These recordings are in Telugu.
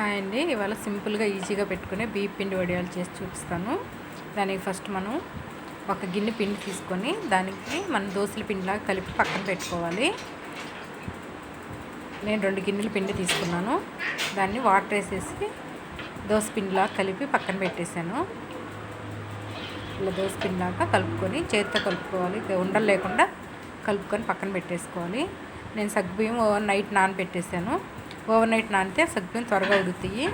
హాయ్ అండి. ఇవాళ సింపుల్గా ఈజీగా పెట్టుకునే బియ్య పిండి వడియాలు చేసి చూపిస్తాను. దానికి ఫస్ట్ మనం ఒక గిన్నె పిండి తీసుకొని దానికి మనం దోశల పిండిలాగా కలిపి పక్కన పెట్టుకోవాలి. నేను రెండు గిన్నెల పిండి తీసుకున్నాను. దాన్ని వాటర్ వేసేసి దోశ పిండిలాగా కలిపి పక్కన పెట్టేశాను. ఇలా దోశ పిండిలాగా కలుపుకొని చేతితో కలుపుకోవాలి. ఉండలు లేకుండా కలుపుకొని పక్కన పెట్టేసుకోవాలి. నేను సగ్గుబియ్యం ఓవర్ నైట్ నానబెట్టేసాను ఓవర్ నైట్ నానితే సగ్గుబియ్యం త్వరగా ఉడుతాయి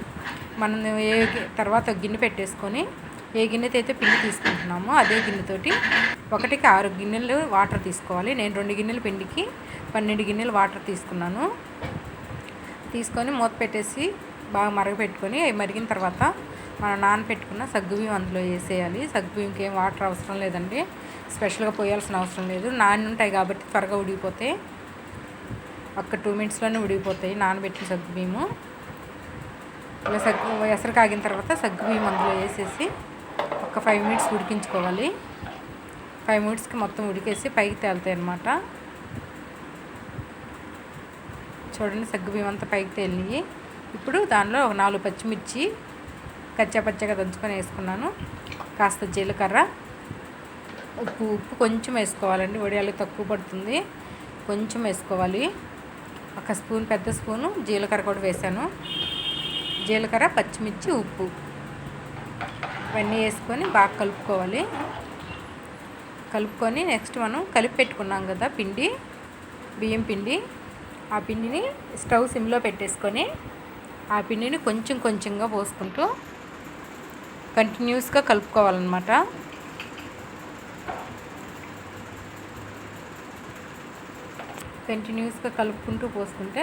మనం ఏ తర్వాత గిన్నె పెట్టేసుకొని ఏ గిన్నెతో అయితే పిండి తీసుకుంటున్నామో అదే గిన్నెతోటి ఒకటికి ఆరు గిన్నెలు వాటర్ తీసుకోవాలి. నేను రెండు గిన్నెల పిండికి పన్నెండు గిన్నెలు వాటర్ తీసుకున్నాను. తీసుకొని మూత పెట్టేసి బాగా మరగపెట్టుకొని అవి మరిగిన తర్వాత మనం నానపెట్టుకున్న సగ్గుబియ్యం అందులో వేసేయాలి. సగ్గుబియ్యంకి ఏం వాటర్ అవసరం లేదండి. స్పెషల్గా పోయాల్సిన అవసరం లేదు. నాని ఉంటాయి కాబట్టి త్వరగా ఉడిగిపోతే ఒక్క టూ మినిట్స్లోనే ఉడిగిపోతాయి నానబెట్టిన సగ్గుబియ్యము ఇలా సగ్గు ఎసరు కాగిన తర్వాత సగ్గుబియ్యం అందులో వేసేసి ఒక ఫైవ్ మినిట్స్ ఉడికించుకోవాలి. ఫైవ్ మినిట్స్కి మొత్తం ఉడికేసి పైకి తేలుతాయి అన్నమాట. చూడండి సగ్గుబియ్యం అంతా పైకి తేలినాయి. ఇప్పుడు దానిలో ఒక నాలుగు పచ్చిమిర్చి కచ్చా పచ్చగా దంచుకొని వేసుకున్నాను. కాస్త జీలకర్ర ఉప్పు ఉప్పు కొంచెం వేసుకోవాలండి. వడియాలు తక్కువ పడుతుంది. కొంచెం వేసుకోవాలి. ఒక స్పూన్ పెద్ద స్పూను జీలకర్ర కూడా వేసాను. జీలకర్ర పచ్చిమిర్చి ఉప్పు. ఇవన్నీ వేసుకొని బాగా కలుపుకోవాలి. కలుపుకొని నెక్స్ట్ మనం కలిపి పెట్టుకున్నాం కదా పిండి బియ్యం పిండి. ఆ పిండిని స్టవ్ సిమ్లో పెట్టేసుకొని ఆ పిండిని కొంచెం కొంచెంగా పోసుకుంటూ కంటిన్యూస్గా కలుపుకోవాలన్నమాట. కంటిన్యూస్గా కలుపుకుంటూ పోసుకుంటే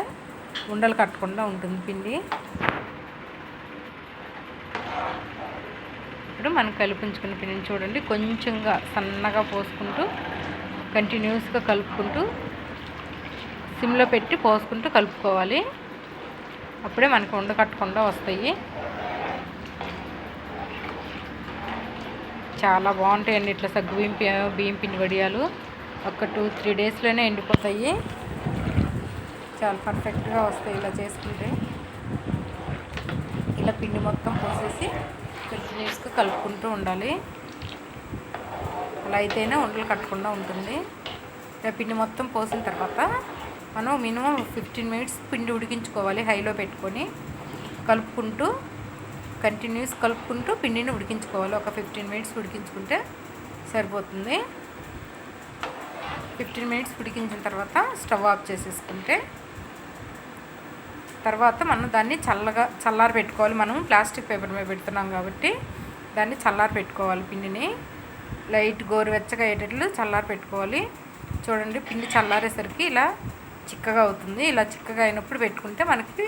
ఉండలు కట్టకుండా ఉంటుంది పిండి. ఇప్పుడు మనం కలిపించుకున్న పిండిని చూడండి. కొంచెంగా సన్నగా పోసుకుంటూ కంటిన్యూస్గా కలుపుకుంటూ సిమ్లో పెట్టి పోసుకుంటూ కలుపుకోవాలి. అప్పుడే మనకు ఉండకట్టకుండా వస్తాయి. చాలా బాగుంటాయండి ఇట్లా సగ్గు బియ్యం బియ్యం పిండి వడియాలు. ఒక టూ త్రీ డేస్లోనే ఎండిపోతాయి. చాలా పర్ఫెక్ట్గా వస్తాయి ఇలా చేసుకుంటే. ఇలా పిండి మొత్తం పోసేసి కంటిన్యూస్గా కలుపుకుంటూ ఉండాలి. అలా అయితేనే ఉండలు కట్టకుండా ఉంటుంది. ఇలా పిండి మొత్తం పోసిన తర్వాత మనం మినిమం ఫిఫ్టీన్ మినిట్స్ పిండి ఉడికించుకోవాలి హైలో పెట్టుకొని. కలుపుకుంటూ కంటిన్యూస్ కలుపుకుంటూ పిండిని ఉడికించుకోవాలి. ఒక ఫిఫ్టీన్ మినిట్స్ ఉడికించుకుంటే సరిపోతుంది. ఫిఫ్టీన్ మినిట్స్ ఉడికించిన తర్వాత స్టవ్ ఆఫ్ చేసేసుకుంటే తర్వాత మనం దాన్ని చల్లగా చల్లారి పెట్టుకోవాలి. మనం ప్లాస్టిక్ పేపర్ మీద పెడుతున్నాం కాబట్టి దాన్ని చల్లారి పెట్టుకోవాలి. పిండిని లైట్ గోరువెచ్చగా అయ్యేటట్లు చల్లారి పెట్టుకోవాలి. చూడండి పిండి చల్లారేసరికి ఇలా చిక్కగా అవుతుంది. ఇలా చిక్కగా అయినప్పుడు పెట్టుకుంటే మనకి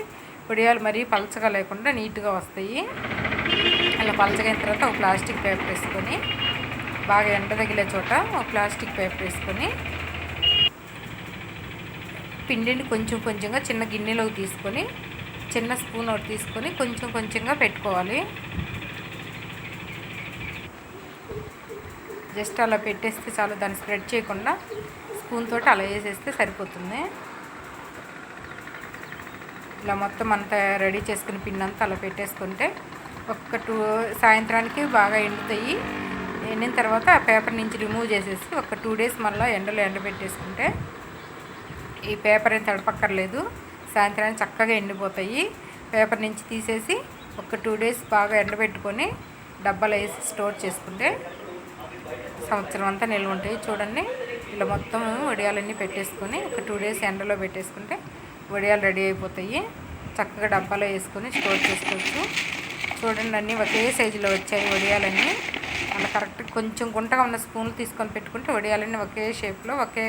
పొడియాలు మరీ పలచగా లేకుండా నీట్గా వస్తాయి. అలా పలచగా అయిన తర్వాత ఒక ప్లాస్టిక్ పేపర్ వేసుకొని బాగా ఎండ తగిలే చోట ఒక ప్లాస్టిక్ పేపర్ వేసుకొని పిండిని కొంచెం కొంచెంగా చిన్న గిన్నెలోకి తీసుకొని చిన్న స్పూన్ ఒకటి తీసుకొని కొంచెం కొంచెంగా పెట్టుకోవాలి. జస్ట్ అలా పెట్టేస్తే చాలు దాన్ని స్ప్రెడ్ చేయకుండా స్పూన్ తోటి అలా వేసేస్తే సరిపోతుంది. ఇలా మొత్తం అంతా రెడీ చేసుకుని పిండి అంతా అలా పెట్టేసుకుంటే ఒక్క టూ సాయంత్రానికి బాగా ఎండుతాయి. ఎండిన తర్వాత ఆ పేపర్ నుంచి రిమూవ్ చేసేసి ఒక టూ డేస్ మళ్ళీ ఎండలో ఎండబెట్టేసుకుంటే ఈ పేపర్ ఏం తడపక్కర్లేదు. సాయంత్రానికి చక్కగా ఎండిపోతాయి. పేపర్ నుంచి తీసేసి ఒక టూ డేస్ బాగా ఎండబెట్టుకొని డబ్బాలో వేసి స్టోర్ చేసుకుంటే సంవత్సరం అంతా నిల్వ ఉంటాయి. చూడండి ఇలా మొత్తం వడియాలన్నీ పెట్టేసుకొని ఒక టూ డేస్ ఎండలో పెట్టేసుకుంటే వడియాలు రెడీ అయిపోతాయి. చక్కగా డబ్బాలో వేసుకొని స్టోర్ చేసుకోవచ్చు. చూడండి అన్నీ ఒకే సైజులో వచ్చాయి వడియాలన్నీ. అలా కరెక్ట్ కొంచెం గుంటగా ఉన్న స్పూన్లు తీసుకొని పెట్టుకుంటే వడియాలన్నీ ఒకే షేప్లో ఒకే